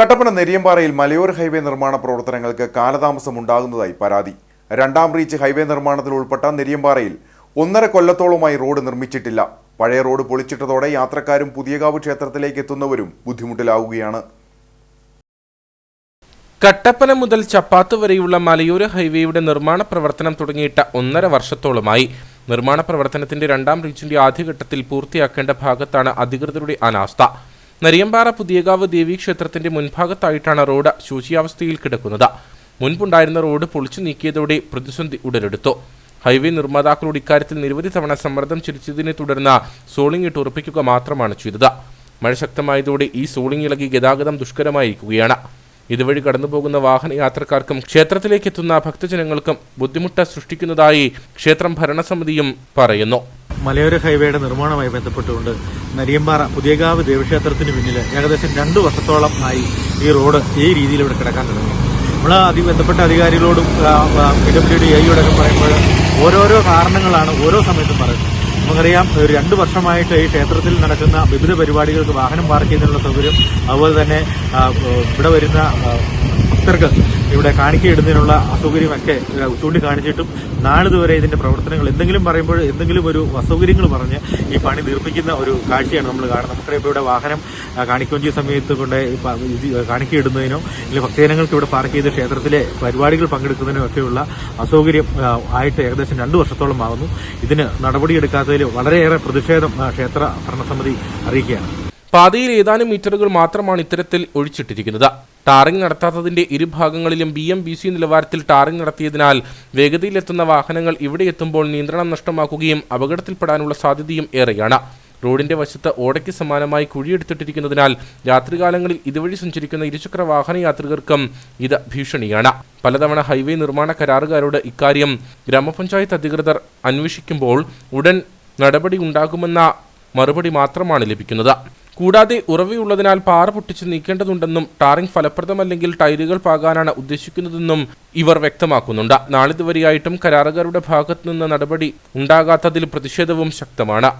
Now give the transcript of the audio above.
കട്ടപ്പന നെരിയമ്പാറയിൽ മലയോര ഹൈവേ നിർമ്മാണ പ്രവർത്തനങ്ങൾക്ക് കാലതാമസം ഉണ്ടാകുന്നതായി പരാതി. രണ്ടാം റീച്ച് ഹൈവേ നിർമ്മാണത്തിൽ ഉൾപ്പെട്ട നെരിയമ്പാറയിൽ ഒന്നര കൊല്ലത്തോളമായി റോഡ് നിർമ്മിച്ചിട്ടില്ല. പഴയ റോഡ് പൊളിച്ചിട്ടതോടെ യാത്രക്കാരും പുതിയകാവ് ക്ഷേത്രത്തിലേക്ക് എത്തുന്നവരും ബുദ്ധിമുട്ടിലാവുകയാണ്. കട്ടപ്പന മുതൽ ചപ്പാത്ത് വരെയുള്ള മലയോര ഹൈവേയുടെ നിർമ്മാണ പ്രവർത്തനം തുടങ്ങിയിട്ട് ഒന്നര വർഷത്തോളമായി. നിർമ്മാണ പ്രവർത്തനത്തിന്റെ രണ്ടാം റീച്ചിന്റെ ആദ്യഘട്ടത്തിൽ പൂർത്തിയാക്കേണ്ട ഭാഗത്താണ് അധികൃതരുടെ അനാസ്ഥ. നരിയമ്പാറ പുതിയകാവ് ദേവീക്ഷേത്രത്തിന്റെ മുൻഭാഗത്തായിട്ടാണ് റോഡ് ശോചിയാവസ്ഥയിൽ കിടക്കുന്നത്. മുൻപുണ്ടായിരുന്ന റോഡ് പൊളിച്ചു നീക്കിയതോടെ പ്രതിസന്ധി ഉടലെടുത്തു. ഹൈവേ നിർമ്മാതാക്കളുടെ ഇക്കാര്യത്തിൽ നിരവധി തവണ സമ്മർദ്ദം ചെലുത്തിയതിനെ തുടർന്ന് സോളിംഗ് ഇട്ട് ഉറപ്പിക്കുക മാത്രമാണ് ചെയ്തത്. മഴ ശക്തമായതോടെ ഈ സോളിംഗ് ഇളകി ഗതാഗതം ദുഷ്കരമായിരിക്കുകയാണ്. ഇതുവഴി കടന്നുപോകുന്ന വാഹന യാത്രക്കാർക്കും ക്ഷേത്രത്തിലേക്ക് എത്തുന്ന ഭക്തജനങ്ങൾക്കും ബുദ്ധിമുട്ട് സൃഷ്ടിക്കുന്നതായി ക്ഷേത്രം ഭരണസമിതിയും പറയുന്നു. മലയോര ഹൈവേയുടെ നിർമ്മാണവുമായി ബന്ധപ്പെട്ടുകൊണ്ട് നരിയമ്പാറ പുതിയകാവ് ദേവക്ഷേത്രത്തിന് പിന്നിൽ ഏകദേശം രണ്ടു വർഷത്തോളം ആയി ഈ റോഡ് ഈ രീതിയിൽ ഇവിടെ കിടക്കാൻ തുടങ്ങി. നമ്മൾ അതി ബന്ധപ്പെട്ട അധികാരികളോടും പി ഡബ്ല്യു ഡി ഐയോടൊക്കെ പറയുമ്പോൾ ഓരോരോ കാരണങ്ങളാണ് ഓരോ സമയത്തും പറയുന്നത്. നമുക്കറിയാം ഒരു രണ്ട് വർഷമായിട്ട് ഈ ക്ഷേത്രത്തിൽ നടക്കുന്ന വിവിധ പരിപാടികൾക്ക് വാഹനം പാർക്ക് ചെയ്യുന്നതിനുള്ള സൗകര്യം അതുപോലെ തന്നെ ഇവിടെ വരുന്ന ഭക്തർക്ക് ഇവിടെ കാണിക്കയിടുന്നതിനുള്ള അസൗകര്യമൊക്കെ ചൂണ്ടിക്കാണിച്ചിട്ടും നാളിതുവരെ ഇതിന്റെ പ്രവർത്തനങ്ങൾ എന്തെങ്കിലും പറയുമ്പോൾ എന്തെങ്കിലും ഒരു അസൗകര്യങ്ങൾ പറഞ്ഞ് ഈ പണി തീർപ്പിക്കുന്ന ഒരു കാഴ്ചയാണ് നമ്മൾ കാണുന്നത്. നമുക്കറിയാം ഇവിടെ വാഹനം കാണിക്കൊഞ്ചി സമയത്ത് കൊണ്ട് കാണിക്കയിടുന്നതിനോ അല്ലെങ്കിൽ ഭക്തജനങ്ങൾക്ക് ഇവിടെ പാർക്ക് ചെയ്ത് ക്ഷേത്രത്തിലെ പരിപാടികൾ പങ്കെടുക്കുന്നതിനോ ഒക്കെയുള്ള അസൗകര്യം ആയിട്ട് ഏകദേശം രണ്ടു വർഷത്തോളം ആകുന്നു ഇതിന് നടപടിയെടുക്കാത്തതിൽ വളരെയേറെ പ്രതിഷേധം ക്ഷേത്ര ഭരണസമിതി അറിയിക്കുകയാണ്. പാതയിൽ ഏതാനും മീറ്ററുകൾ മാത്രമാണ് ഇത്തരത്തിൽ ഒഴിച്ചിട്ടിരിക്കുന്നത്. ടാറിംഗ് നടത്താത്തതിന്റെ ഇരുഭാഗങ്ങളിലും ബി എം ബി സി നിലവാരത്തിൽ ടാറിംഗ് നടത്തിയതിനാൽ വേഗതയിലെത്തുന്ന വാഹനങ്ങൾ ഇവിടെ എത്തുമ്പോൾ നിയന്ത്രണം നഷ്ടമാക്കുകയും അപകടത്തിൽപ്പെടാനുള്ള സാധ്യതയും ഏറെയാണ്. റോഡിന്റെ വശത്ത് ഓടയ്ക്ക് സമാനമായി കുഴിയെടുത്തിട്ടിരിക്കുന്നതിനാൽ രാത്രികാലങ്ങളിൽ ഇതുവഴി സഞ്ചരിക്കുന്ന ഇരുചക്ര വാഹന യാത്രികർക്കും ഇത് ഭീഷണിയാണ്. പലതവണ ഹൈവേ നിർമ്മാണ കരാറുകാരോട് ഇക്കാര്യം ഗ്രാമപഞ്ചായത്ത് അധികൃതർ അന്വേഷിക്കുമ്പോൾ ഉടൻ നടപടി ഉണ്ടാകുമെന്ന മറുപടി മാത്രമാണ് ലഭിക്കുന്നത്. കൂടാതെ ഉറവയുള്ളതിനാൽ പാറ പൊട്ടിച്ച് നീക്കേണ്ടതുണ്ടെന്നും ടാറിംഗ് ഫലപ്രദമല്ലെങ്കിൽ ടൈലുകൾ പാകാനാണ് ഉദ്ദേശിക്കുന്നതെന്നും ഇവർ വ്യക്തമാക്കുന്നുണ്ട്. നാളിതുവരെയായിട്ടും കരാറുകാരുടെ ഭാഗത്തുനിന്ന് നടപടി ഉണ്ടാകാത്തതിൽ പ്രതിഷേധവും ശക്തമാണ്.